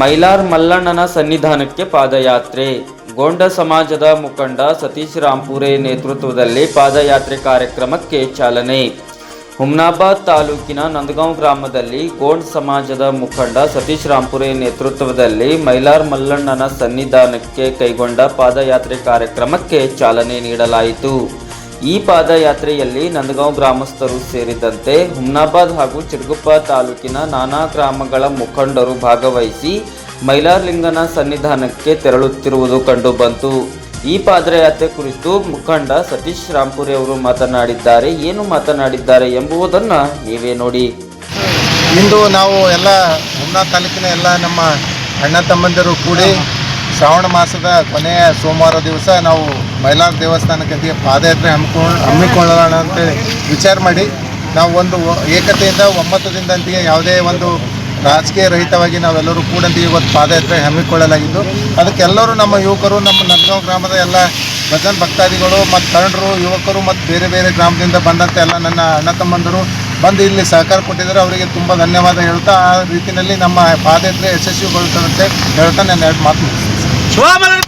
Mylar ಮಲ್ಲಣ್ಣನ ಸನ್ನಿಧಾನಕ್ಕೆ ಪಾದಯಾತ್ರೆ. ಗೊಂಡ ಸಮಾಜದ ಮುಖಂಡ ಸತೀಶ್ ರಾಂಪುರೆ ನೇತೃತ್ವದಲ್ಲಿ ಪಾದಯಾತ್ರೆ ಕಾರ್ಯಕ್ರಮಕ್ಕೆ ಚಾಲನೆ. ಹುಮ್ನಾಬಾದ್ ತಾಲೂಕಿನ ನಂದಗಾಂವ್ ಗ್ರಾಮದಲ್ಲಿ ಗೋಂಡ್ ಸಮಾಜದ ಮುಖಂಡ ಸತೀಶ್ ರಾಂಪುರೆ ನೇತೃತ್ವದಲ್ಲಿ ಮೈಲಾರ್ ಮಲ್ಲಣ್ಣನ ಸನ್ನಿಧಾನಕ್ಕೆ ಕೈಗೊಂಡ ಪಾದಯಾತ್ರೆ ಕಾರ್ಯಕ್ರಮಕ್ಕೆ ಚಾಲನೆ ನೀಡಲಾಯಿತು. ಈ ಪಾದಯಾತ್ರೆಯಲ್ಲಿ ನಂದಗಾಂವ್ ಗ್ರಾಮಸ್ಥರು ಸೇರಿದಂತೆ ಹುಮ್ನಾಬಾದ್ ಹಾಗೂ ಚಿರುಗುಪ್ಪ ತಾಲೂಕಿನ ನಾನಾ ಗ್ರಾಮಗಳ ಮುಖಂಡರು ಭಾಗವಹಿಸಿ ಮೈಲಾರ್ಲಿಂಗನ ಸನ್ನಿಧಾನಕ್ಕೆ ತೆರಳುತ್ತಿರುವುದು ಕಂಡುಬಂತು. ಈ ಪಾದಯಾತ್ರೆ ಕುರಿತು ಮುಖಂಡ ಸತೀಶ್ ರಾಂಪುರಿ ಅವರು ಮಾತನಾಡಿದ್ದಾರೆ. ಏನು ಮಾತನಾಡಿದ್ದಾರೆ ಎಂಬುದನ್ನು ನೀವೇ ನೋಡಿ. ಇಂದು ನಾವು ಎಲ್ಲ ಹುಮ್ನಾ ತಾಲೂಕಿನ ಎಲ್ಲ ನಮ್ಮ ಅಣ್ಣ ತಮ್ಮಂದಿರು ಕೂಡಿ ಶ್ರಾವಣ ಮಾಸದ ಕೊನೆಯ ಸೋಮವಾರ ದಿವಸ ನಾವು ಮೈಲಾರ ದೇವಸ್ಥಾನಕ್ಕೆ ಪಾದಯಾತ್ರೆ ಹಮ್ಮಿಕೊಂಡು ಹಮ್ಮಿಕೊಳ್ಳೋಣ ಅಂತೇಳಿ ವಿಚಾರ ಮಾಡಿ. ನಾವು ಒಂದು ಏಕತೆಯಿಂದ ಒಮ್ಮತದಿಂದಂತೆಯೇ ಯಾವುದೇ ಒಂದು ರಾಜಕೀಯ ರಹಿತವಾಗಿ ನಾವೆಲ್ಲರೂ ಕೂಡಂತೆ ಇವತ್ತು ಪಾದಯಾತ್ರೆ ಹಮ್ಮಿಕೊಳ್ಳಲಾಗಿದ್ದು, ಅದಕ್ಕೆಲ್ಲರೂ ನಮ್ಮ ಯುವಕರು, ನಮ್ಮ ನಂದಗಾಂವ್ ಗ್ರಾಮದ ಎಲ್ಲ ಭಜನ್ ಭಕ್ತಾದಿಗಳು ಮತ್ತು ತರಣರು, ಯುವಕರು ಮತ್ತು ಬೇರೆ ಬೇರೆ ಗ್ರಾಮದಿಂದ ಬಂದಂತೆ ಎಲ್ಲ ನನ್ನ ಅಣ್ಣ ತಮ್ಮಂದರು ಬಂದು ಇಲ್ಲಿ ಸಹಕಾರ ಕೊಟ್ಟಿದ್ದಾರೆ. ಅವರಿಗೆ ತುಂಬ ಧನ್ಯವಾದ ಹೇಳ್ತಾ ಆ ರೀತಿಯಲ್ಲಿ ನಮ್ಮ ಪಾದಯಾತ್ರೆ ಯಶಸ್ವಿಗೊಳ್ತದಂತೆ ಹೇಳ್ತಾ ನಾನು ಎರಡು ಮಾತು সব